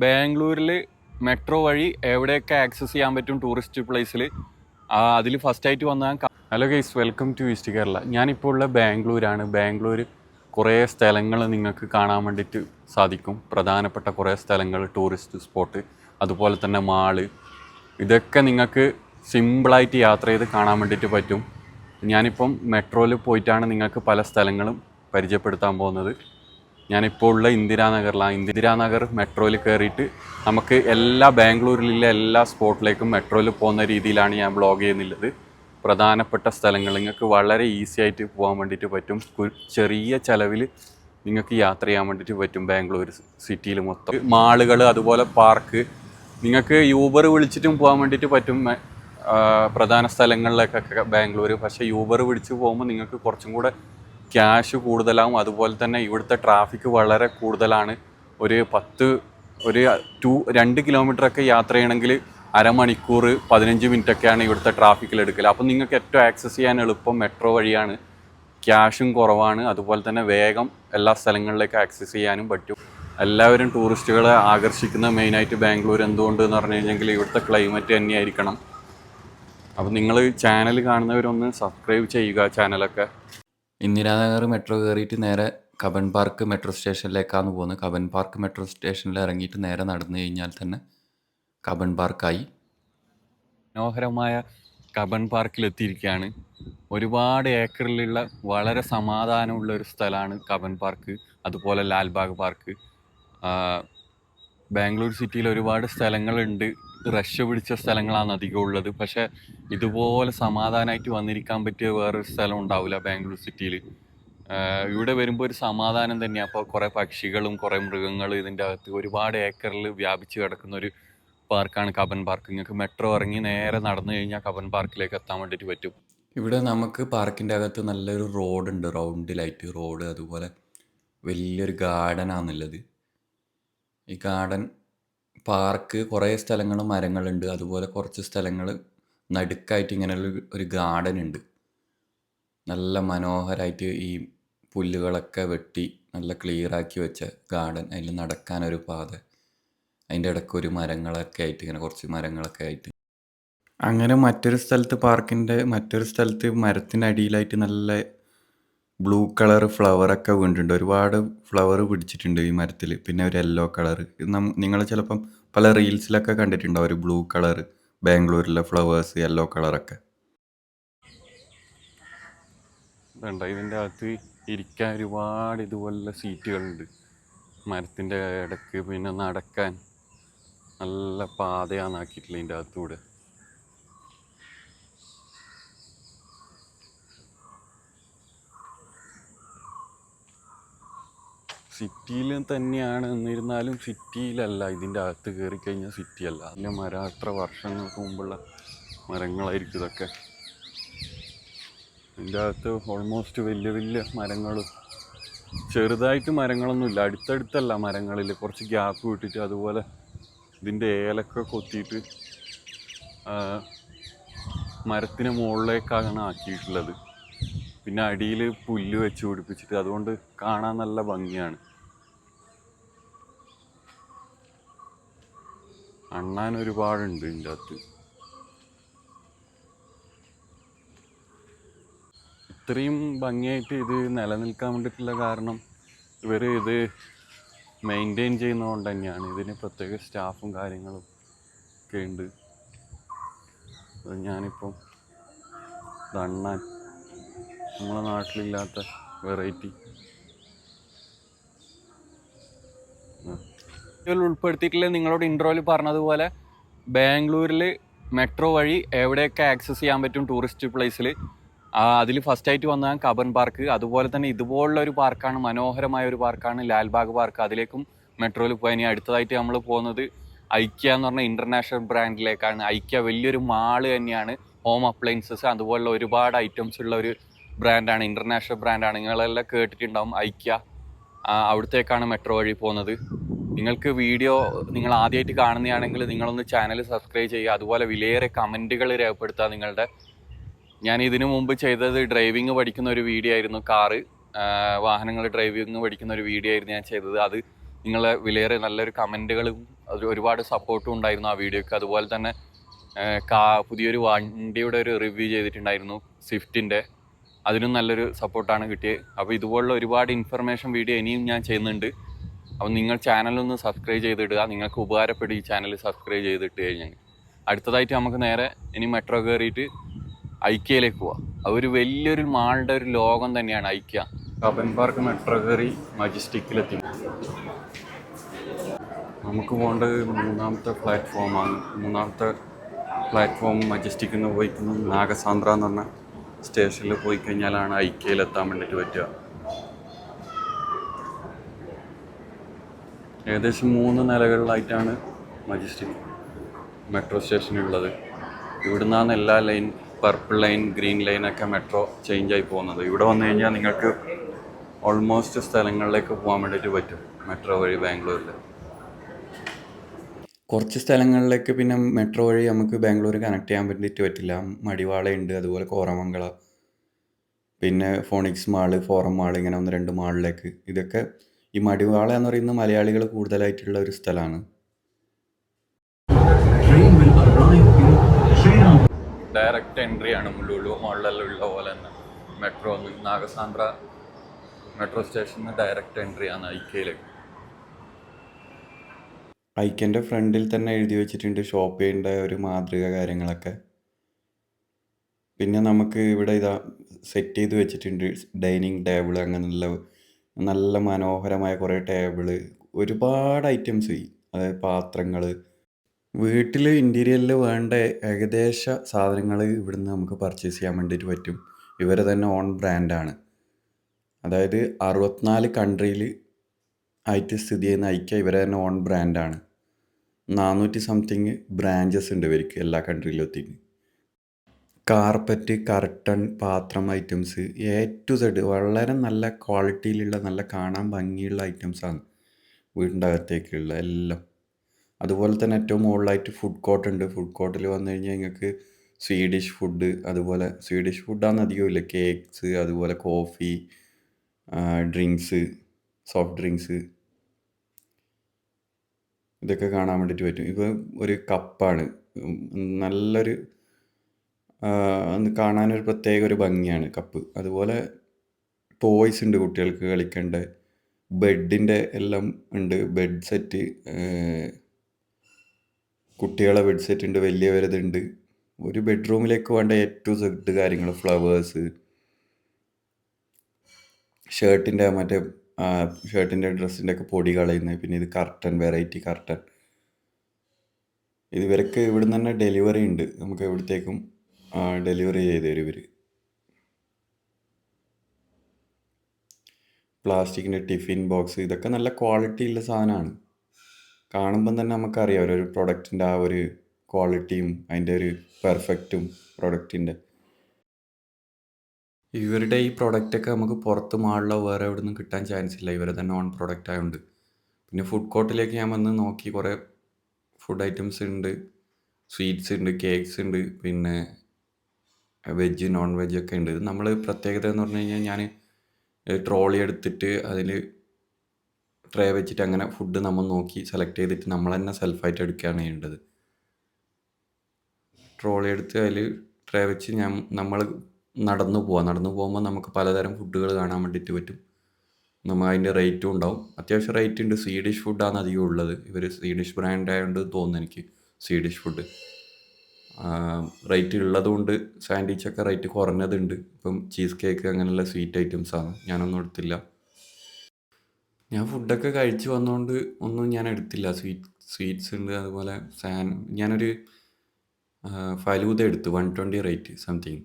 ബാംഗ്ലൂരിൽ മെട്രോ വഴി എവിടെയൊക്കെ ആക്സസ് ചെയ്യാൻ പറ്റും ടൂറിസ്റ്റ് പ്ലേസിൽ അതിൽ ഫസ്റ്റ് ആയിട്ട് വന്ന hello guys welcome to east Kerala ഞാനിപ്പോൾ ഉള്ള ബാംഗ്ലൂരാണ്. ബാംഗ്ലൂർ കുറേ സ്ഥലങ്ങൾ നിങ്ങൾക്ക് കാണാൻ വേണ്ടിയിട്ട് സാധിക്കും. പ്രധാനപ്പെട്ട കുറേ സ്ഥലങ്ങൾ ടൂറിസ്റ്റ് സ്പോട്ട് അതുപോലെ തന്നെ മാൾ. ഇതൊക്കെ നിങ്ങൾക്ക് സിമ്പിളായിട്ട് യാത്ര ചെയ്ത് കാണാൻ വേണ്ടിയിട്ട് പറ്റും. ഞാനിപ്പം മെട്രോയിൽ പോയിട്ടാണ് നിങ്ങൾക്ക് പല സ്ഥലങ്ങളും പരിചയപ്പെടുത്താൻ പോകുന്നത്. ഞാനിപ്പോൾ ഉള്ള ഇന്ദിരാനഗറിലാണ് ഇന്ദിരാനഗർ മെട്രോയിൽ കയറിയിട്ട് നമുക്ക് എല്ലാ ബാംഗ്ലൂരിലുള്ള എല്ലാ സ്പോട്ടിലേക്കും മെട്രോയിൽ പോകുന്ന രീതിയിലാണ് ഞാൻ ബ്ലോഗ് ചെയ്യുന്നുള്ളത്. പ്രധാനപ്പെട്ട സ്ഥലങ്ങൾ നിങ്ങൾക്ക് വളരെ ഈസി ആയിട്ട് പോകാൻ വേണ്ടിയിട്ട് പറ്റും. ചെറിയ ചിലവിൽ നിങ്ങൾക്ക് യാത്ര ചെയ്യാൻ വേണ്ടിയിട്ട് പറ്റും ബാംഗ്ലൂർ സിറ്റിയിൽ മൊത്തം. മാളുകൾ അതുപോലെ പാർക്ക്. നിങ്ങൾക്ക് യൂബർ വിളിച്ചിട്ടും പോകാൻ വേണ്ടിയിട്ട് പറ്റും പ്രധാന സ്ഥലങ്ങളിലേക്കൊക്കെ ബാംഗ്ലൂർ പക്ഷേ യൂബർ വിളിച്ച് പോകുമ്പോൾ നിങ്ങൾക്ക് കുറച്ചും കൂടെ ക്യാഷ് കൂടുതലാവും. അതുപോലെ തന്നെ ഇവിടുത്തെ ട്രാഫിക് വളരെ കൂടുതലാണ്. ഒരു പത്ത് ഒരു ടു രണ്ട് കിലോമീറ്റർ ഒക്കെ യാത്ര ചെയ്യണമെങ്കിൽ അരമണിക്കൂർ പതിനഞ്ച് മിനിറ്റ് ഒക്കെയാണ് ഇവിടുത്തെ ട്രാഫിക്കിൽ എടുക്കൽ. അപ്പം നിങ്ങൾക്ക് ഏറ്റവും ആക്സസ് ചെയ്യാൻ എളുപ്പം മെട്രോ വഴിയാണ്. ക്യാഷും കുറവാണ്. അതുപോലെ തന്നെ വേഗം എല്ലാ സ്ഥലങ്ങളിലേക്ക് ആക്സസ് ചെയ്യാനും പറ്റും. എല്ലാവരും ടൂറിസ്റ്റുകളെ ആകർഷിക്കുന്ന മെയിനായിട്ട് ബാംഗ്ലൂർ എന്തുകൊണ്ട് എന്ന് പറഞ്ഞു കഴിഞ്ഞെങ്കിൽ ഇവിടുത്തെ ക്ലൈമറ്റ് തന്നെയായിരിക്കണം. അപ്പം നിങ്ങൾ ചാനൽ കാണുന്നവരൊന്ന് സബ്സ്ക്രൈബ് ചെയ്യുക ചാനലൊക്കെ. ഇന്ദിരാനഗർ മെട്രോ കയറിയിട്ട് നേരെ കബൻ പാർക്ക് മെട്രോ സ്റ്റേഷനിലേക്കാണ് പോകുന്നത്. കബൻ പാർക്ക് മെട്രോ സ്റ്റേഷനിൽ ഇറങ്ങിയിട്ട് നേരെ നടന്നു കഴിഞ്ഞാൽ തന്നെ കബൻ പാർക്കായി. മനോഹരമായ കബൻ പാർക്കിൽ എത്തിയിരിക്കുകയാണ് ഒരുപാട് ഏക്കറിലുള്ള വളരെ സമാധാനമുള്ള ഒരു സ്ഥലമാണ് കബൻ പാർക്ക്. അതുപോലെ ലാൽബാഗ് പാർക്ക്. ബാംഗ്ലൂർ സിറ്റിയിൽ ഒരുപാട് സ്ഥലങ്ങളുണ്ട്. റഷ് പിടിച്ച സ്ഥലങ്ങളാണ് അധികം ഉള്ളത്. പക്ഷേ ഇതുപോലെ സമാധാനമായിട്ട് വന്നിരിക്കാൻ പറ്റിയ വേറൊരു സ്ഥലം ഉണ്ടാവില്ല ബാംഗ്ലൂർ സിറ്റിയിൽ ഇവിടെ വരുമ്പോൾ ഒരു സമാധാനം തന്നെയാണ് അപ്പോൾ കുറേ പക്ഷികളും കുറേ മൃഗങ്ങളും ഇതിന്റെ അകത്ത് ഒരുപാട് ഏക്കറിൽ വ്യാപിച്ച് കിടക്കുന്ന ഒരു പാർക്കാണ് കബൻ പാർക്ക്. നിങ്ങൾക്ക് മെട്രോ ഇറങ്ങി നേരെ നടന്നു കഴിഞ്ഞാൽ കബൻ പാർക്കിലേക്ക് എത്താൻ വേണ്ടിയിട്ട് പറ്റും. ഇവിടെ നമുക്ക് പാർക്കിന്റെ അകത്ത് നല്ലൊരു റോഡുണ്ട്. റൗണ്ടിലായിട്ട് റോഡ്. അതുപോലെ വലിയൊരു ഗാർഡനാണുള്ളത് ഈ ഗാർഡൻ പാർക്ക് കുറേ സ്ഥലങ്ങൾ മരങ്ങളുണ്ട്. അതുപോലെ കുറച്ച് സ്ഥലങ്ങൾ നടുക്കായിട്ട് ഇങ്ങനെ ഒരു ഗാർഡൻ ഉണ്ട് നല്ല മനോഹരമായിട്ട് ഈ പുല്ലുകളൊക്കെ വെട്ടി നല്ല ക്ലിയർ ആക്കി വെച്ച ഗാർഡൻ. അതിൽ നടക്കാനൊരു പാത. അതിന്റെ ഇടയ്ക്ക് ഒരു മരങ്ങളൊക്കെ ആയിട്ട് ഇങ്ങനെ കുറച്ച് മരങ്ങളൊക്കെ ആയിട്ട്. അങ്ങനെ മറ്റൊരു സ്ഥലത്ത് പാർക്കിന്റെ മറ്റൊരു സ്ഥലത്ത് മരത്തിന്റെ മരത്തിനടിയിലായിട്ട് നല്ല ബ്ലൂ കളർ ഫ്ലവറൊക്കെ വീണിട്ടുണ്ട്. ഒരുപാട് ഫ്ലവർ പിടിച്ചിട്ടുണ്ട് ഈ മരത്തിൽ പിന്നെ ഒരു യെല്ലോ കളർ നിങ്ങൾ ചിലപ്പം പല റീൽസിലൊക്കെ കണ്ടിട്ടുണ്ടാവും ഒരു ബ്ലൂ കളർ ബാംഗ്ലൂരിലെ ഫ്ലവേഴ്സ് യെല്ലോ കളറൊക്കെ വേണ്ട ഇതിന്റെ അകത്ത് ഇരിക്കാൻ ഒരുപാട് ഇതുപോലുള്ള സീറ്റുകളുണ്ട് മരത്തിന്റെ ഇടയ്ക്ക് പിന്നെ നടക്കാൻ നല്ല പാതയാണ് ആക്കിയിട്ടില്ല ഇതിന്റെ അകത്തൂടെ. സിറ്റിയിൽ തന്നെയാണ്. എന്നിരുന്നാലും സിറ്റിയിലല്ല. ഇതിന്റെ അകത്ത് കയറി കഴിഞ്ഞാൽ സിറ്റിയല്ല. അതിന്റെ മരം അത്ര വർഷങ്ങൾക്ക് മുമ്പുള്ള മരങ്ങളായിരിക്കും ഇതൊക്കെ. ഇതിന്റെ അകത്ത് ഓൾമോസ്റ്റ് വലിയ വലിയ മരങ്ങളും ചെറുതായിട്ട് മരങ്ങളൊന്നുമില്ല അടുത്തടുത്തല്ല മരങ്ങളിൽ കുറച്ച് ഗ്യാപ്പ് വിട്ടിട്ട് അതുപോലെ ഇതിന്റെ ഏലൊക്കെ കൊത്തിയിട്ട് മരത്തിന് മുകളിലേക്കാണ് ആക്കിയിട്ടുള്ളത്. പിന്നെ അടിയിൽ പുല്ല് വെച്ച് പിടിപ്പിച്ചിട്ട് അതുകൊണ്ട് കാണാൻ നല്ല ഭംഗിയാണ്. അണ്ണാൻ ഒരുപാടുണ്ട് ഇതിന്റെ അകത്ത്. ഇത്രയും ഭംഗിയായിട്ട് ഇത് നിലനിൽക്കാൻ വേണ്ടിയിട്ടുള്ള കാരണം ഇവർ ഇത് മെയിന്റെയിൻ ചെയ്യുന്നതുകൊണ്ട് തന്നെയാണ്. ഇതിന് പ്രത്യേക സ്റ്റാഫും കാര്യങ്ങളും ഒക്കെ ഉണ്ട്. അത് ഞാനിപ്പം ഇത് അണ്ണാൻ. നമ്മളെ നാട്ടിലില്ലാത്ത വെറൈറ്റി ഇതിൽ ഉൾപ്പെടുത്തിയിട്ടില്ല നിങ്ങളോട് ഇൻട്രോയിൽ പറഞ്ഞതുപോലെ ബാംഗ്ലൂരിൽ മെട്രോ വഴി എവിടെയൊക്കെ ആക്സസ് ചെയ്യാൻ പറ്റും ടൂറിസ്റ്റ് പ്ലേസിൽ അതിൽ ഫസ്റ്റ് ആയിട്ട് വന്ന കബൻ പാർക്ക് അതുപോലെ തന്നെ ഇതുപോലുള്ള ഒരു പാർക്കാണ് മനോഹരമായ ഒരു പാർക്കാണ് ലാൽബാഗ് പാർക്ക്. അതിലേക്കും മെട്രോയിൽ പോയി. ഇനി അടുത്തതായിട്ട് നമ്മൾ പോകുന്നത് ഐക്യ എന്ന് പറഞ്ഞ ഇന്റർനാഷണൽ ബ്രാൻഡിലേക്കാണ് ഐക്യ വലിയൊരു മാൾ തന്നെയാണ് ഹോം അപ്ലയൻസസ് അതുപോലുള്ള ഒരുപാട് ഐറ്റംസ് ഉള്ള ഒരു ബ്രാൻഡാണ് ഇന്റർനാഷണൽ ബ്രാൻഡാണ് നിങ്ങളെല്ലാം കേട്ടിട്ടുണ്ടാവും ഐക്യ. അവിടത്തേക്കാണ് മെട്രോ വഴി പോകുന്നത്. നിങ്ങൾക്ക് വീഡിയോ നിങ്ങൾ ആദ്യമായിട്ട് കാണുന്നതാണെങ്കിൽ നിങ്ങളൊന്ന് ചാനൽ സബ്സ്ക്രൈബ് ചെയ്യുക. അതുപോലെ വിലയേറെ കമന്റുകൾ രേഖപ്പെടുത്തുക നിങ്ങളുടെ. ഞാൻ ഇതിനു മുമ്പ് ചെയ്തത് ഡ്രൈവിംഗ് പഠിക്കുന്ന ഒരു വീഡിയോ ആയിരുന്നു. കാറ് വാഹനങ്ങൾ ഡ്രൈവിംഗ് പഠിക്കുന്ന ഒരു വീഡിയോ ആയിരുന്നു ഞാൻ ചെയ്തത്. അത് നിങ്ങളെ വിലയേറെ നല്ലൊരു കമന്റുകളും ഒരുപാട് സപ്പോർട്ടും ഉണ്ടായിരുന്നു ആ വീഡിയോക്ക് അതുപോലെ തന്നെ കാ പുതിയൊരു വണ്ടിയുടെ ഒരു റിവ്യൂ ചെയ്തിട്ടുണ്ടായിരുന്നു സ്വിഫ്റ്റിന്റെ അതിനും നല്ലൊരു സപ്പോർട്ടാണ് കിട്ടിയത്. അപ്പോൾ ഇതുപോലുള്ള ഒരുപാട് ഇൻഫർമേഷൻ വീഡിയോ ഇനിയും ഞാൻ ചെയ്യുന്നുണ്ട്. അപ്പോൾ നിങ്ങൾ ചാനലൊന്ന് സബ്സ്ക്രൈബ് ചെയ്തിടുക. നിങ്ങൾക്ക് ഉപകാരപ്പെടും ഈ ചാനൽ സബ്സ്ക്രൈബ് ചെയ്തിട്ട് കഴിഞ്ഞാൽ അടുത്തതായിട്ട് നമുക്ക് നേരെ ഇനി മെട്രോ കയറിയിട്ട് ഐക്യയിലേക്ക് പോവാം. അതൊരു വലിയൊരു മാളുടെ ഒരു ലോകം തന്നെയാണ് ഐക്യ. കബൻ പാർക്ക് മെട്രോ കയറി മജസ്റ്റിക്കിലെത്തി. നമുക്ക് പോകേണ്ടത് മൂന്നാമത്തെ പ്ലാറ്റ്ഫോമാണ് മൂന്നാമത്തെ പ്ലാറ്റ്ഫോം മജസ്റ്റിക്കിൽ നിന്ന് പോയി നാഗസാന്ദ്ര എന്ന് പറഞ്ഞ സ്റ്റേഷനിൽ പോയി കഴിഞ്ഞാലാണ് ഐക്യയിലെത്താൻ വേണ്ടിയിട്ട് പറ്റുക. ഏകദേശം മൂന്ന് നിലകളിലായിട്ടാണ് മജിസ്റ്റിക് മെട്രോ സ്റ്റേഷനുള്ളത് ഇവിടുന്നാണ് എല്ലാ ലൈൻ പർപ്പിൾ ലൈൻ ഗ്രീൻ ലൈനൊക്കെ മെട്രോ ചേഞ്ച് ആയി പോകുന്നത്. ഇവിടെ വന്നു കഴിഞ്ഞാൽ നിങ്ങൾക്ക് ഓൾമോസ്റ്റ് സ്ഥലങ്ങളിലേക്ക് പോകാൻ വേണ്ടിയിട്ട് പറ്റും മെട്രോ വഴി ബാംഗ്ലൂരിൽ കുറച്ച് സ്ഥലങ്ങളിലേക്ക് പിന്നെ മെട്രോ വഴി നമുക്ക് ബാംഗ്ലൂർ കണക്ട് ചെയ്യാൻ വേണ്ടിയിട്ട് പറ്റില്ല. മടിവാളയുണ്ട് അതുപോലെ കോറമംഗള പിന്നെ ഫോണിക്സ് മാൾ ഫോറം മാൾ ഇങ്ങനെ ഒന്ന് രണ്ട് മാളിലേക്ക്. ഇതൊക്കെ ഈ മടിവാള എന്ന് പറയുന്നത് മലയാളികൾ കൂടുതലായിട്ടുള്ള ഒരു സ്ഥലമാണ്. ഡയറക്റ്റ് എൻട്രി ആണ് ലുലു മാളിലെല്ലാം ഉള്ള പോലെ തന്നെ മെട്രോ നാഗസാന്ദ്ര മെട്രോ സ്റ്റേഷനിൽ നിന്ന് ഡയറക്റ്റ് എൻട്രി ആണ് ഐക്കയിലേക്ക് ഐക്കന്റെ ഫ്രണ്ടിൽ തന്നെ എഴുതി വെച്ചിട്ടുണ്ട് ഷോപ്പ് ചെയ്യേണ്ട ഒരു മാതൃക കാര്യങ്ങളൊക്കെ. പിന്നെ നമുക്ക് ഇവിടെ ഇതാ സെറ്റ് ചെയ്ത് വെച്ചിട്ടുണ്ട് ഡൈനിങ് ടേബിൾ അങ്ങനെയുള്ള നല്ല മനോഹരമായ കുറേ ടേബിൾ ഒരുപാട് ഐറ്റംസ്. അതായത് പാത്രങ്ങൾ വീട്ടിൽ ഇന്റീരിയറിൽ വേണ്ട ഏകദേശ സാധനങ്ങൾ ഇവിടുന്ന് നമുക്ക് പർച്ചേസ് ചെയ്യാൻ വേണ്ടിയിട്ട് പറ്റും. ഇവരെ തന്നെ ഓൺ ബ്രാൻഡാണ് അതായത് അറുപത്തിനാല് കൺട്രിയിൽ ആയിട്ട് സ്ഥിതി ചെയ്യുന്ന ഐക്യ ഇവരെ തന്നെ ഓൺ ബ്രാൻഡാണ് നാനൂറ്റി സംതിങ് ബ്രാഞ്ചസ് ഉണ്ട് ഇവർക്ക് എല്ലാ കൺട്രിയിലും എത്തിയിട്ട്. കാർപ്പറ്റ് കർട്ടൺ പാത്രം ഐറ്റംസ് എ ടു സെഡ് വളരെ നല്ല ക്വാളിറ്റിയിലുള്ള നല്ല കാണാൻ ഭംഗിയുള്ള ഐറ്റംസാണ് വീടിന്റെ അകത്തേക്കുള്ള എല്ലാം. അതുപോലെ തന്നെ ഏറ്റവും മുകളിലായിട്ട് ഫുഡ് കോർട്ട് ഉണ്ട്. ഫുഡ് കോർട്ടിൽ വന്നു കഴിഞ്ഞാൽ നിങ്ങൾക്ക് സ്വീഡിഷ് ഫുഡ് അതുപോലെ സ്വീഡിഷ് ഫുഡാണ് അധികം ഇല്ല കേക്ക്സ് അതുപോലെ കോഫി ഡ്രിങ്ക്സ് സോഫ്റ്റ് ഡ്രിങ്ക്സ് ഇതൊക്കെ കാണാൻ വേണ്ടിയിട്ട് പറ്റും. ഇപ്പോൾ ഒരു കപ്പാണ് നല്ലൊരു ഒന്ന് കാണാനൊരു പ്രത്യേക ഒരു ഭംഗിയാണ് കപ്പ്. അതുപോലെ ടോയ്സ് ഉണ്ട് കുട്ടികൾക്ക് കളിക്കേണ്ട. ബെഡിന്റെ എല്ലാം ഉണ്ട്. ബെഡ് സെറ്റ് കുട്ടികളെ ബെഡ് സെറ്റ് ഉണ്ട് വലിയവരതുണ്ട്. ഒരു ബെഡ്റൂമിലേക്ക് വേണ്ട ടു സെഡ് കാര്യങ്ങൾ ഫ്ലവേഴ്സ് ഷർട്ടിന്റെ മറ്റേ ഷർട്ടിന്റെ ഡ്രസ്സിന്റെ ഒക്കെ പൊടി കളയുന്നത് പിന്നെ ഇത് കർട്ടൻ വെറൈറ്റി കർട്ടൻ ഇത് ഇവർക്ക് ഇവിടുന്ന് തന്നെ ഡെലിവറി ഉണ്ട്. നമുക്ക് എവിടത്തേക്കും ഡെലിവറി ചെയ്ത് തരും ഇവർ പ്ലാസ്റ്റിക്കിന്റെ ടിഫിൻ ബോക്സ് ഇതൊക്കെ നല്ല ക്വാളിറ്റി ഉള്ള സാധനമാണ്. കാണുമ്പം തന്നെ നമുക്കറിയാം ഒരു പ്രൊഡക്റ്റിന്റെ ആ ഒരു ക്വാളിറ്റിയും അതിന്റെ ഒരു പെർഫെക്റ്റും പ്രൊഡക്റ്റിന്റെ ഇവരുടെ ഈ പ്രൊഡക്റ്റൊക്കെ നമുക്ക് പുറത്ത് മാളിലോ വേറെ എവിടെ നിന്നും കിട്ടാൻ ചാൻസ് ഇല്ല. ഇവരെ തന്നെ ഓൺ പ്രൊഡക്റ്റ് ആയതുകൊണ്ട് പിന്നെ ഫുഡ് കോർട്ടിലേക്ക് ഞാൻ വന്ന് നോക്കി കുറേ ഫുഡ് ഐറ്റംസ് ഉണ്ട്. സ്വീറ്റ്സ് ഉണ്ട് കേക്ക്സ് ഉണ്ട് പിന്നെ വെജ് നോൺ വെജ് ഒക്കെ ഉണ്ട്. ഇത് നമ്മൾ പ്രത്യേകത എന്ന് പറഞ്ഞു കഴിഞ്ഞാൽ ഞാൻ ട്രോളി എടുത്തിട്ട് അതിൽ ട്രേ വെച്ചിട്ട് അങ്ങനെ ഫുഡ് നമ്മൾ നോക്കി സെലക്ട് ചെയ്തിട്ട് നമ്മൾ തന്നെ സെൽഫായിട്ട് എടുക്കുകയാണ് ചെയ്യേണ്ടത്. ട്രോളി എടുത്ത് അതിൽ ട്രേ വെച്ച് ഞാൻ നമ്മൾ നടന്നു പോവാം. നടന്നു പോകുമ്പോൾ നമുക്ക് പലതരം ഫുഡുകൾ കാണാൻ വേണ്ടിയിട്ട് പറ്റും. നമ്മൾ അതിന്റെ റേറ്റും ഉണ്ടാവും. അത്യാവശ്യം റേറ്റ് ഉണ്ട്. സ്വീഡിഷ് ഫുഡാണ് അധികം ഉള്ളത്. ഇവർ സ്വീഡിഷ് ബ്രാൻഡ് ആയതുകൊണ്ട് തോന്നുന്നു എനിക്ക് സ്വീഡിഷ് ഫുഡ് റേറ്റ് ഉള്ളതുകൊണ്ട് സാൻഡ്വിച്ചൊക്കെ റേറ്റ് കുറഞ്ഞതുണ്ട്. ഇപ്പം ചീസ് കേക്ക് അങ്ങനെയുള്ള സ്വീറ്റ് ഐറ്റംസാണ് ഞാനൊന്നും എടുത്തില്ല. ഞാൻ ഫുഡൊക്കെ കഴിച്ച് വന്നതുകൊണ്ട് ഒന്നും ഞാൻ എടുത്തില്ല. സ്വീറ്റ് സ്വീറ്റ്സ് ഉണ്ട് അതുപോലെ സാൻ ഞാനൊരു ഫലൂത എടുത്തു വൺ ട്വന്റി റേറ്റ് സംതിങ്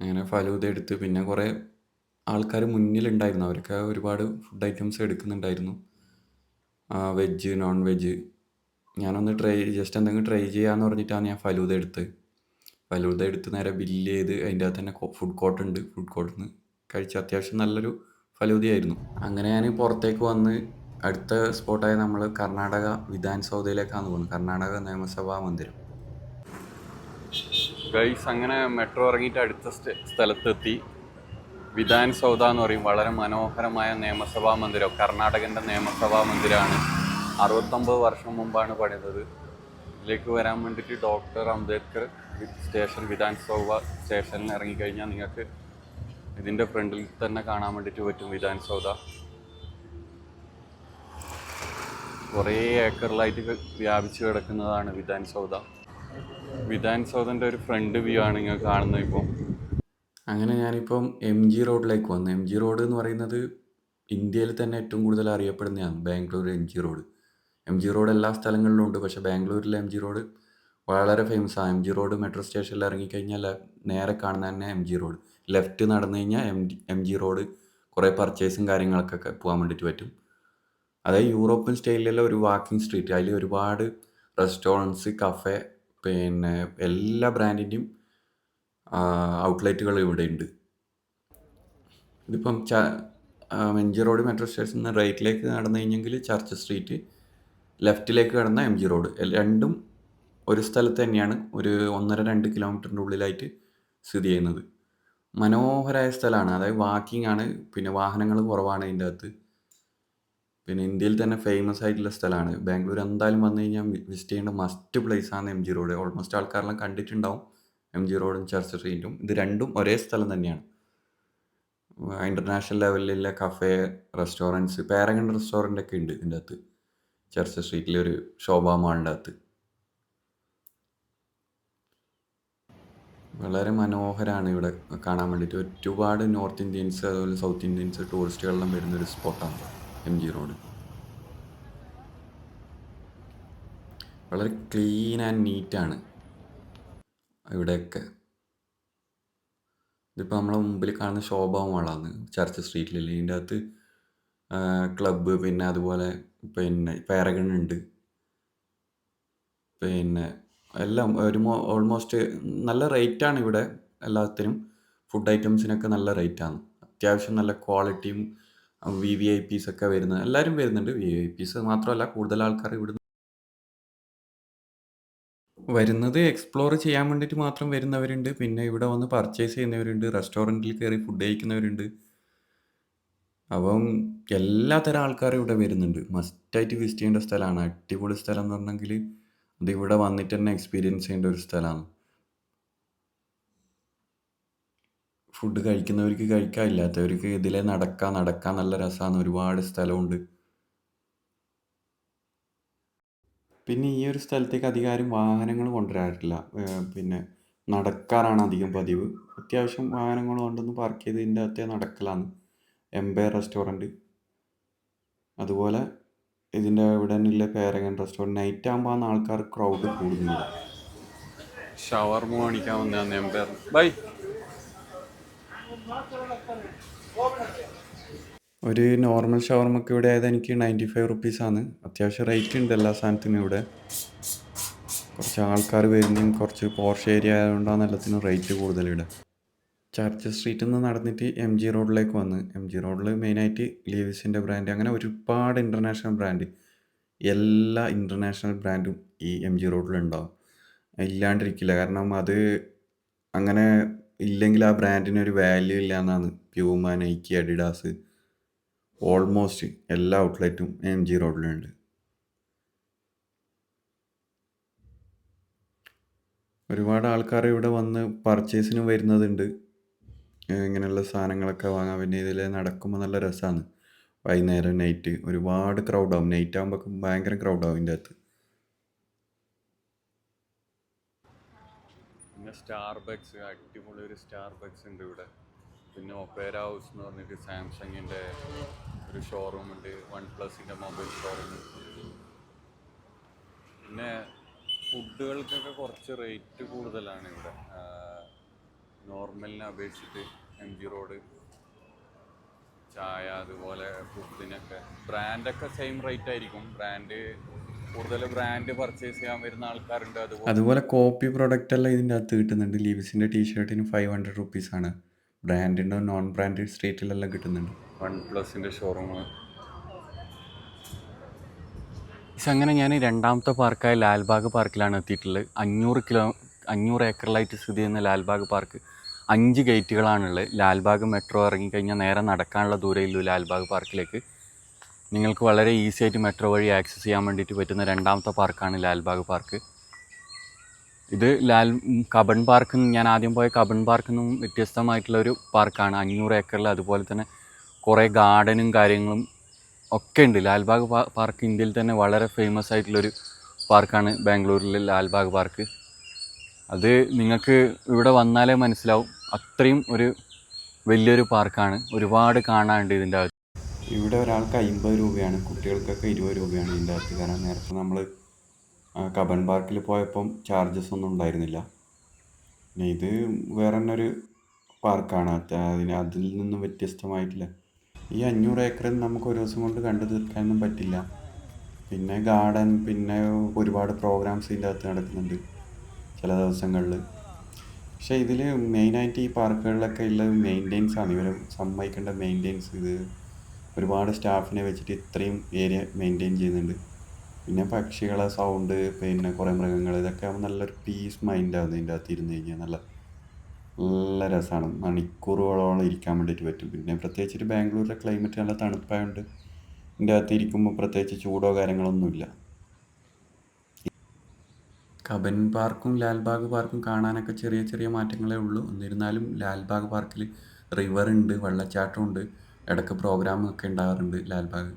അങ്ങനെ ഫലൂദ എടുത്ത് പിന്നെ കുറേ ആൾക്കാർ മുന്നിലുണ്ടായിരുന്നു. അവരൊക്കെ ഒരുപാട് ഫുഡ് ഐറ്റംസ് എടുക്കുന്നുണ്ടായിരുന്നു. വെജ് നോൺ വെജ് ഞാനൊന്ന് ട്രൈ ജസ്റ്റ് എന്തെങ്കിലും ട്രൈ ചെയ്യാമെന്ന് പറഞ്ഞിട്ടാണ് ഞാൻ ഫലൂദ എടുത്ത് ഫലൂദ എടുത്ത് നേരെ ബില്ല് ചെയ്ത് അതിന്റെ അകത്ത് തന്നെ ഫുഡ് കോർട്ട് ഉണ്ട്. ഫുഡ് കോർട്ടിൽ നിന്ന് കഴിച്ച് അത്യാവശ്യം നല്ലൊരു ഫലൂദയായിരുന്നു. അങ്ങനെ ഞാൻ പുറത്തേക്ക് വന്ന് അടുത്ത സ്പോട്ടായ നമ്മൾ കർണാടക വിധാൻസൗദയിലേക്കാണ് പോകുന്നത്. കർണാടക നിയമസഭാ മന്ദിരം. ഗൈസ് അങ്ങനെ മെട്രോ ഇറങ്ങിയിട്ട് അടുത്ത സ്ഥലത്തെത്തി. വിധാൻ സൗദ എന്ന് പറയും. വളരെ മനോഹരമായ നിയമസഭാ മന്ദിരം. കർണാടകന്റെ നിയമസഭാ മന്ദിരമാണ്. അറുപത്തൊമ്പത് വർഷം മുമ്പാണ് പണിതത്. ഇതിലേക്ക് വരാൻ വേണ്ടിയിട്ട് ഡോക്ടർ അംബേദ്കർ സ്റ്റേഷൻ വിധാൻസൗവ സ്റ്റേഷനിൽ ഇറങ്ങിക്കഴിഞ്ഞാൽ നിങ്ങൾക്ക് ഇതിന്റെ ഫ്രണ്ടിൽ തന്നെ കാണാൻ വേണ്ടിയിട്ട് പറ്റും വിധാൻസൗദ കുറേ ഏക്കറിലായിട്ട് വ്യാപിച്ച് കിടക്കുന്നതാണ് വിധാൻസൗദ വിധാൻസൗദന്റെ ഒരു ഫ്രണ്ട് വ്യൂ ആണ് നിങ്ങൾ കാണുന്നത് ഇപ്പോൾ. അങ്ങനെ ഞാനിപ്പം എം ജി റോഡിലേക്ക് വന്നു. എം ജി റോഡ് എന്ന് പറയുന്നത് ഇന്ത്യയിൽ തന്നെ ഏറ്റവും കൂടുതൽ അറിയപ്പെടുന്നതാണ്. Bangalore M G road. M G road എല്ലാ സ്ഥലങ്ങളിലും ഉണ്ട്. പക്ഷേ ബാംഗ്ലൂരിലെ എം ജി റോഡ് വളരെ ഫേമസ് ആണ് എം ജി റോഡ് മെട്രോ സ്റ്റേഷനിൽ ഇറങ്ങിക്കഴിഞ്ഞാൽ നേരെ കാണുന്ന തന്നെ എം ജി റോഡ് ലെഫ്റ്റ് നടന്നു കഴിഞ്ഞാൽ എം എം ജി റോഡ് കുറേ പർച്ചേസും കാര്യങ്ങൾക്കൊക്കെ പോകാൻ വേണ്ടിയിട്ട് പറ്റും. അതായത് യൂറോപ്യൻ സ്റ്റൈലിലുള്ള ഒരു വാക്കിംഗ് സ്ട്രീറ്റ് അതിൽ ഒരുപാട് റെസ്റ്റോറന്റ്സ് കഫേ പിന്നെ എല്ലാ ബ്രാൻഡിന്റെയും ഔട്ട്ലെറ്റുകൾ ഇവിടെ ഉണ്ട്. ഇതിപ്പം ച ജി റോഡ് മെട്രോ സ്റ്റേഷനിൽ നിന്ന് റൈറ്റിലേക്ക് നടന്നു കഴിഞ്ഞെങ്കിൽ ചർച്ച് സ്ട്രീറ്റ് ലെഫ്റ്റിലേക്ക് കടന്ന എം ജി റോഡ്. രണ്ടും ഒരു സ്ഥലത്ത് തന്നെയാണ് ഒരു ഒന്നര രണ്ട് കിലോമീറ്ററിന്റെ ഉള്ളിലായിട്ട് സ്ഥിതി ചെയ്യുന്നത്. മനോഹരമായ സ്ഥലമാണ്. അതായത് വാക്കിംഗ് ആണ് പിന്നെ വാഹനങ്ങൾ കുറവാണ് ഇതിന്റെ അകത്ത്. പിന്നെ ഇന്ത്യയിൽ തന്നെ ഫേമസ് ആയിട്ടുള്ള സ്ഥലമാണ്. ബാംഗ്ലൂർ എന്തായാലും വന്നു കഴിഞ്ഞാൽ വിസിറ്റ് ചെയ്യേണ്ട മസ്റ്റ് പ്ലേസ് ആണ് എം ജി റോഡ്. ഓൾമോസ്റ്റ് ആൾക്കാരെല്ലാം കണ്ടിട്ടുണ്ടാവും എം ജി റോഡും ചർച്ച് സ്ട്രീറ്റും ഇത് രണ്ടും ഒരേ സ്ഥലം തന്നെയാണ്. ഇന്റർനാഷണൽ ലെവലിലുള്ള കഫേ റെസ്റ്റോറന്റ്സ് പാരഗൺ റെസ്റ്റോറന്റ് ഒക്കെ ഉണ്ട് ഇതിന്റെ അകത്ത്. ചർച്ച് സ്ട്രീറ്റിലെ ഒരു ശോഭാ മാളിന്റെ അകത്ത് വളരെ മനോഹരമാണ് ഇവിടെ കാണാൻ വേണ്ടിയിട്ട്. ഒരുപാട് നോർത്ത് ഇന്ത്യൻസ് അതുപോലെ സൗത്ത് ഇന്ത്യൻസ് ടൂറിസ്റ്റുകളെല്ലാം വരുന്നൊരു സ്പോട്ടാണ് എം ജി റോഡ്. വളരെ ക്ലീൻ ആൻഡ് നീറ്റാണ് ഇവിടെയൊക്കെ. ഇതിപ്പോൾ നമ്മളെ മുമ്പിൽ കാണുന്ന ശോഭാ മാളാണ് ചർച്ച് സ്ട്രീറ്റിലെ ഇതിന്റെ അകത്ത് ക്ലബ്ബ് പിന്നെ അതുപോലെ പിന്നെ പാരഗൺ ഉണ്ട് പിന്നെ എല്ലാം ഒരു ഓൾമോസ്റ്റ് നല്ല റേറ്റാണ് ഇവിടെ എല്ലാത്തിനും. ഫുഡ് ഐറ്റംസിനൊക്കെ നല്ല റേറ്റാണ് അത്യാവശ്യം നല്ല ക്വാളിറ്റിയും വി വി ഐ പീസ് ഒക്കെ വരുന്നത് എല്ലാവരും വരുന്നുണ്ട്. വി ഐ പീസ് മാത്രമല്ല കൂടുതൽ ആൾക്കാർ ഇവിടെ വരുന്നത് എക്സ്പ്ലോർ ചെയ്യാൻ വേണ്ടിയിട്ട് മാത്രം വരുന്നവരുണ്ട്. പിന്നെ ഇവിടെ വന്ന് പർച്ചേസ് ചെയ്യുന്നവരുണ്ട്. റെസ്റ്റോറന്റിൽ കയറി ഫുഡ് കഴിക്കുന്നവരുണ്ട്. അപ്പം എല്ലാ തരം ആൾക്കാരും ഇവിടെ വരുന്നുണ്ട്. മസ്റ്റായിട്ട് വിസിറ്റ് ചെയ്യേണ്ട സ്ഥലമാണ്. അടിപൊളി സ്ഥലം എന്ന് പറഞ്ഞെങ്കിൽ അത് ഇവിടെ വന്നിട്ട് തന്നെ എക്സ്പീരിയൻസ് ചെയ്യേണ്ട ഒരു സ്ഥലമാണ്. ഫുഡ് കഴിക്കുന്നവർക്ക് കഴിക്കാൻ ഇല്ലാത്തവർക്ക് ഇതിലെ നടക്കാൻ നടക്കാൻ നല്ല രസമാണ്. ഒരുപാട് സ്ഥലമുണ്ട്. പിന്നെ ഈ ഒരു സ്ഥലത്തേക്ക് അധികാരം വാഹനങ്ങൾ കൊണ്ടുവരാറില്ല. പിന്നെ നടക്കാറാണ് അധികം പതിവ്. അത്യാവശ്യം വാഹനങ്ങൾ കൊണ്ടൊന്ന് പാർക്ക് ചെയ്ത് ഇതിന്റെ അകത്തെ നടക്കലാണ്. എംപയർ റെസ്റ്റോറന്റ് അതുപോലെ ഇതിന്റെ ഇവിടെ തന്നെയുള്ള പാരഗൺ റെസ്റ്റോറന്റ് നൈറ്റ് ആകുമ്പോൾ ആൾക്കാർ ക്രൗഡ് കൂടുന്നുണ്ട്. ഷവർമ കാണിക്കാൻ വന്നതാണ് എംപയർ ബൈ ഒരു നോർമൽ ഷവർമക്ക് ഇവിടെ ആയത് എനിക്ക് നയന്റി ഫൈവ് റുപ്പീസാണ് അത്യാവശ്യം റേറ്റ് ഉണ്ട് എല്ലാ സാധനത്തിനും ഇവിടെ. കുറച്ച് ആൾക്കാർ വരുന്നതും കുറച്ച് പോർഷ് ഏരിയ ആയതുകൊണ്ടാണ് എല്ലാത്തിനും റേറ്റ് കൂടുതൽ ഇവിടെ. ചർച്ച് സ്ട്രീറ്റിൽ നിന്ന് നടന്നിട്ട് എം ജി റോഡിലേക്ക് വന്ന്. എം ജി റോഡിൽ മെയിനായിട്ട് ലീവിസിന്റെ ബ്രാൻഡ് അങ്ങനെ ഒരുപാട് ഇന്റർനാഷണൽ ബ്രാൻഡ്. എല്ലാ ഇന്റർനാഷണൽ ബ്രാൻഡും ഈ എം ജി റോഡിലുണ്ടാവും. ഇല്ലാണ്ടിരിക്കില്ല. കാരണം അത് അങ്ങനെ ഇല്ലെങ്കിൽ ആ ബ്രാൻഡിന് ഒരു വാല്യൂ ഇല്ല എന്നാണ് പ്യൂമ നൈക്കി അഡിഡാസ് ഓൾമോസ്റ്റ് എല്ലാ ഔട്ട്ലെറ്റും എം ജി റോഡിലുണ്ട്. ഒരുപാട് ആൾക്കാർ ഇവിടെ വന്ന് പർച്ചേസിനും വരുന്നതുണ്ട്. ഇങ്ങനെയുള്ള സാധനങ്ങളൊക്കെ വാങ്ങാൻ പിന്നെ ഇതിൽ നടക്കുമ്പോൾ നല്ല രസമാണ്. വൈകുന്നേരം നൈറ്റ് ഒരുപാട് ക്രൗഡാവും നൈറ്റ് ആകുമ്പോൾ ഭയങ്കര ക്രൗഡാവും ഇതിന്റെ അകത്ത്. പിന്നെ സ്റ്റാർബക്സ് അടിപൊളി ഒരു സ്റ്റാർബക്സ് ഉണ്ട് ഇവിടെ. പിന്നെ ഒപ്പേര ഹൗസ് എന്ന് പറഞ്ഞിട്ട് സാംസങ്ങിന്റെ ഒരു ഷോറൂം ഉണ്ട്. വൺ പ്ലസിന്റെ മൊബൈൽ ഷോറൂം പിന്നെ ഫുഡുകൾക്കൊക്കെ കുറച്ച് റേറ്റ് കൂടുതലാണ് ഇവിടെ. നോർമലിനെ അപേക്ഷിച്ചിട്ട് എം ജി റോഡ് ചായ അതുപോലെ ഫുഡിനൊക്കെ. ബ്രാൻഡൊക്കെ സെയിം റേറ്റ് ആയിരിക്കും. ബ്രാൻഡ് കൂടുതൽ ബ്രാൻഡ് പർച്ചേസ് ചെയ്യാൻ വരുന്ന ആൾക്കാരുണ്ട്. അതുപോലെ അതുപോലെ കോപ്പി പ്രൊഡക്റ്റ് എല്ലാം ഇതിന്റെ അകത്ത് കിട്ടുന്നുണ്ട്. ലീവിസിന്റെ ടീഷർട്ടിന് ഫൈവ് ഹൺഡ്രഡ് റുപ്പീസ് ആണ്. ബ്രാൻഡിന്റെ നോൺ ബ്രാൻഡഡ് സ്ട്രീറ്റിലെല്ലാം കിട്ടുന്നുണ്ട്. വൺ പ്ലസിന്റെ ഷോറൂം അങ്ങനെ ഞാൻ രണ്ടാമത്തെ പാർക്കായ ലാൽബാഗ് പാർക്കിലാണ് എത്തിയിട്ടുള്ളത്. അഞ്ഞൂറ് കിലോ അഞ്ഞൂറ് ഏക്കറിലായിട്ട് സ്ഥിതി ചെയ്യുന്ന ലാൽബാഗ് പാർക്ക് അഞ്ച് ഗേറ്റുകളാണുള്ളത്. ലാൽബാഗ് മെട്രോ ഇറങ്ങിക്കഴിഞ്ഞാൽ നേരെ നടക്കാനുള്ള ദൂരമുള്ളൂ ലാൽബാഗ് പാർക്കിലേക്ക്. നിങ്ങൾക്ക് വളരെ ഈസി ആയിട്ട് മെട്രോ വഴി ആക്സസ് ചെയ്യാൻ വേണ്ടിയിട്ട് പറ്റുന്ന രണ്ടാമത്തെ പാർക്കാണ് ലാൽബാഗ് പാർക്ക്. ഇത് ലാൽ കബൺ പാർക്ക് ഞാൻ ആദ്യം പോയ കബൺ പാർക്കിൽ നിന്നും വ്യത്യസ്തമായിട്ടുള്ള ഒരു പാർക്കാണ്. അഞ്ഞൂറ് ഏക്കറിൽ അതുപോലെ തന്നെ കുറേ ഗാർഡനും കാര്യങ്ങളും ഒക്കെ ഉണ്ട്. ലാൽബാഗ് പാർക്ക് ഇന്ത്യയിൽ തന്നെ വളരെ ഫേമസ് ആയിട്ടുള്ളൊരു പാർക്കാണ് ബാംഗ്ലൂരിലെ ലാൽബാഗ് പാർക്ക്. അത് നിങ്ങൾക്ക് ഇവിടെ വന്നാലേ മനസ്സിലാവും. അത്രയും ഒരു വലിയൊരു പാർക്കാണ്. ഒരുപാട് കാണാനുണ്ട് ഇതിന്റെ അകത്ത്. ഇവിടെ ഒരാൾക്ക് അമ്പത് രൂപയാണ് കുട്ടികൾക്കൊക്കെ ഇരുപത് രൂപയാണ് ഇതിന്റെ അകത്ത് കാരണം നേരത്തെ നമ്മൾ കബൻ പാർക്കിൽ പോയപ്പം ചാർജസ് ഒന്നും ഉണ്ടായിരുന്നില്ല. ഇത് വേറെ തന്നെ ഒരു പാർക്കാണ്. അത് അതിന് അതിൽ നിന്നും വ്യത്യസ്തമായിട്ടില്ല. ഈ അഞ്ഞൂറ് ഏക്കറിൽ നമുക്ക് ഒരു ദിവസം കൊണ്ട് കണ്ടു തീർക്കാനൊന്നും പറ്റില്ല. പിന്നെ ഗാർഡൻ പിന്നെ ഒരുപാട് പ്രോഗ്രാംസ് ഇതിന്റെ അകത്ത് നടക്കുന്നുണ്ട് ചില ദിവസങ്ങളിൽ. പക്ഷേ ഇതിൽ മെയിനായിട്ട് ഈ പാർക്കുകളിലൊക്കെ ഉള്ള മെയിന്റെനൻസ് ആണ്. ഇവർ സമ്മതിക്കേണ്ട മെയിന്റെനൻസ് ഇത് ഒരുപാട് സ്റ്റാഫിനെ വെച്ചിട്ട് ഇത്രയും ഏരിയ മെയിന്റെയിൻ ചെയ്യുന്നുണ്ട്. പിന്നെ പക്ഷികളെ സൗണ്ട് പിന്നെ കുറേ മൃഗങ്ങൾ ഇതൊക്കെ ആകുമ്പോൾ നല്ലൊരു പീസ് മൈൻഡാണ് ഇതിന്റെ അകത്ത് ഇരുന്ന് കഴിഞ്ഞാൽ നല്ല നല്ല രസമാണ് മണിക്കൂറുകളോളം ഇരിക്കാൻ വേണ്ടിയിട്ട് പറ്റും. പിന്നെ പ്രത്യേകിച്ചിട്ട് ബാംഗ്ലൂരിലെ ക്ലൈമറ്റ് നല്ല തണുപ്പായതുകൊണ്ട് ഇതിന്റെ അകത്ത് ഇരിക്കുമ്പോൾ പ്രത്യേകിച്ച് ചൂടോ കാര്യങ്ങളൊന്നുമില്ല. കബൻ പാർക്കും ലാൽബാഗ് പാർക്കും കാണാനൊക്കെ ചെറിയ ചെറിയ മാറ്റങ്ങളേ ഉള്ളൂ. എന്നിരുന്നാലും ലാൽബാഗ് പാർക്കിൽ റിവർ ഉണ്ട് വെള്ളച്ചാട്ടമുണ്ട് ഇടയ്ക്ക് പ്രോഗ്രാമൊക്കെ ഉണ്ടാകാറുണ്ട് ലാൽബാഗ്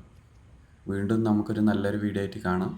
വീണ്ടും നമുക്കൊരു നല്ലൊരു വീഡിയോ ആയിട്ട് കാണാം.